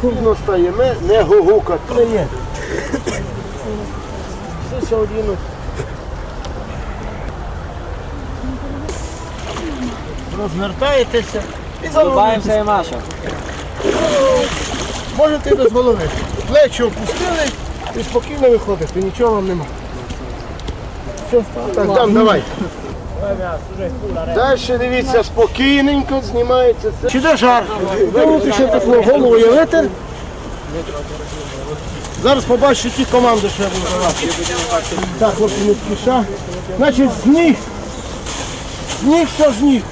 Курно стаємо, не гугукати. Не є. Все сьогодні. Розгортаєтеся і залишаємося і маша. Можете без голови. Плечі опустили і спокійно виходите, нічого вам нема. Все, так, дам, ну, давай. Далі дивіться, спокійненько знімається це. Чи де жар? Вимути ще таку голову я витер. Зараз побачите ті команди, що я буду давати. Так, хлопці, не спіша. Значить, з ніг. З ніг, що з ніг.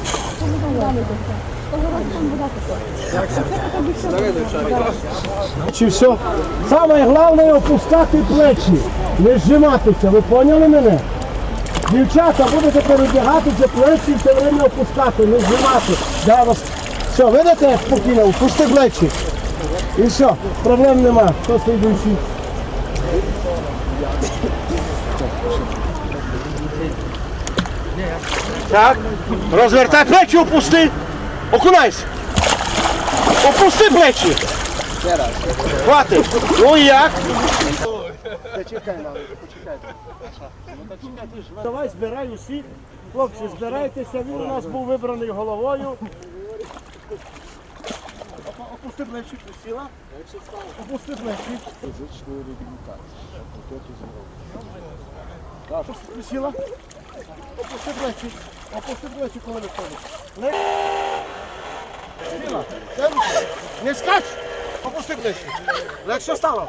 Чи все? Саме головне опускати плечі, не зжиматися. Ви поняли мене? Дівчата, будете перебігатися, плечі все время опускати, не зжимати. Да, вас... Все, видите, як спокійно, опусти плечі. І все, проблем нема. Хто слідуючий? Так, розвертай плечі, опусти. Окунайся. Опусти плечі. Хватить. Ну як? Давай збирай усіх. Хлопці, збирайтеся, він у нас був вибраний головою. Опу- Опусти плечі, присіла. Опусти плечі. Опусти, Присіла. Опусти плечі. Опусти плечі, коли. Не. Сіла. Не скач. Попусти ближче. Ну, Легше стало.